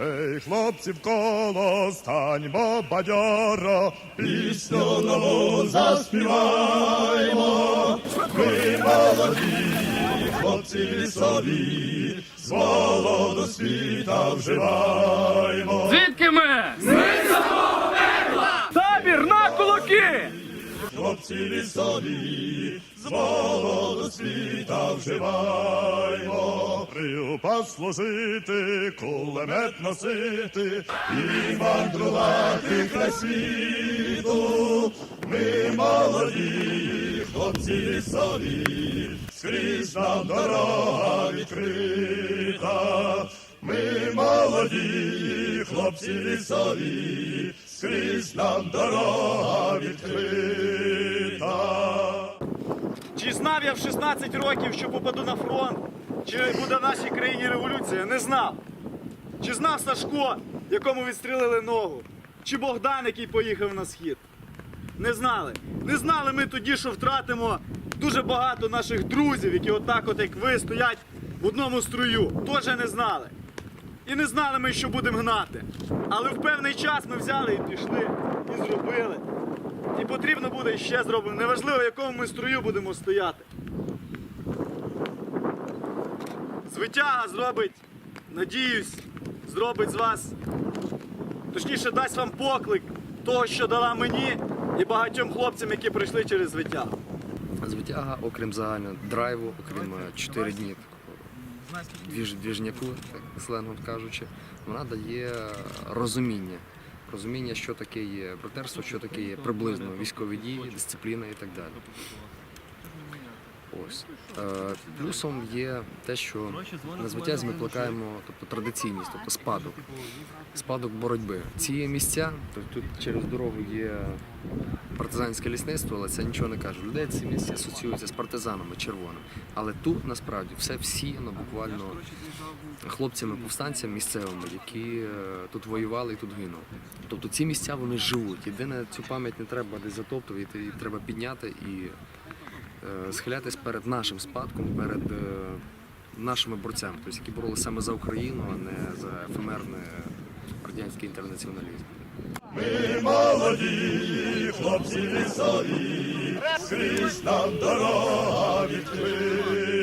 Ей, хлопців коло, станьмо бадьоро, пісню нову заспіваймо. Ми молоді, хлопці лісові, з молоду світа вживаймо. Звідки ми? Ми Табір на кулаки! Хлопці лісові, з молоду світа вживаймо. Приупас служити, кулемет носити і мандрувати край світу. Ми молоді, хлопці лісові, скрізь нам дорога відкрита. Ми молоді, хлопці лісові, скрізь нам дорога відкрита. Чи знав я в 16 років, що попаду на фронт? Чи буде в нашій країні революція? Не знав. Чи знав Сашко, якому відстрілили ногу? Чи Богдан, який поїхав на схід? Не знали. Не знали ми тоді, що втратимо дуже багато наших друзів, які отак, от як ви, стоять в одному струю. Тоже не знали. І не знали ми, що будемо гнати. Але в певний час ми взяли і пішли, і зробили. І потрібно буде і ще зробимо. Неважливо, в якому ми струю будемо стояти. Звитяга зробить, надіюсь, зробить з вас, точніше дасть вам поклик того, що дала мені і багатьом хлопцям, які пройшли через звитягу. Звитяга, окрім загального драйву, окрім 4 дні такого двіжняку, так сленгом кажучи, вона дає розуміння. Розуміння, що таке є братерство, що таке є приблизно військові дії, дисципліна і так далі. Ось. Е, плюсом є те, що на звитязі ми плекаємо тобто, традиційність, тобто спадок. Спадок боротьби. Ці місця, тобто тут через дорогу є партизанське лісництво, але це нічого не каже. Людей ці місця асоціюються з партизанами червоними. Але тут насправді все всіяно буквально хлопцями-повстанцями місцевими, які е, тут воювали і тут гинули. Тобто ці місця вони живуть. Єдине, цю пам'ять не треба десь затоптувати, її треба підняти і схилятись перед нашим спадком, перед е, нашими борцями, тобто, які боролися саме за Україну, а не за ефемерний радянський інтернаціоналізм. Ми молоді, хлопці лісові, скрізь нам дорога відкрита.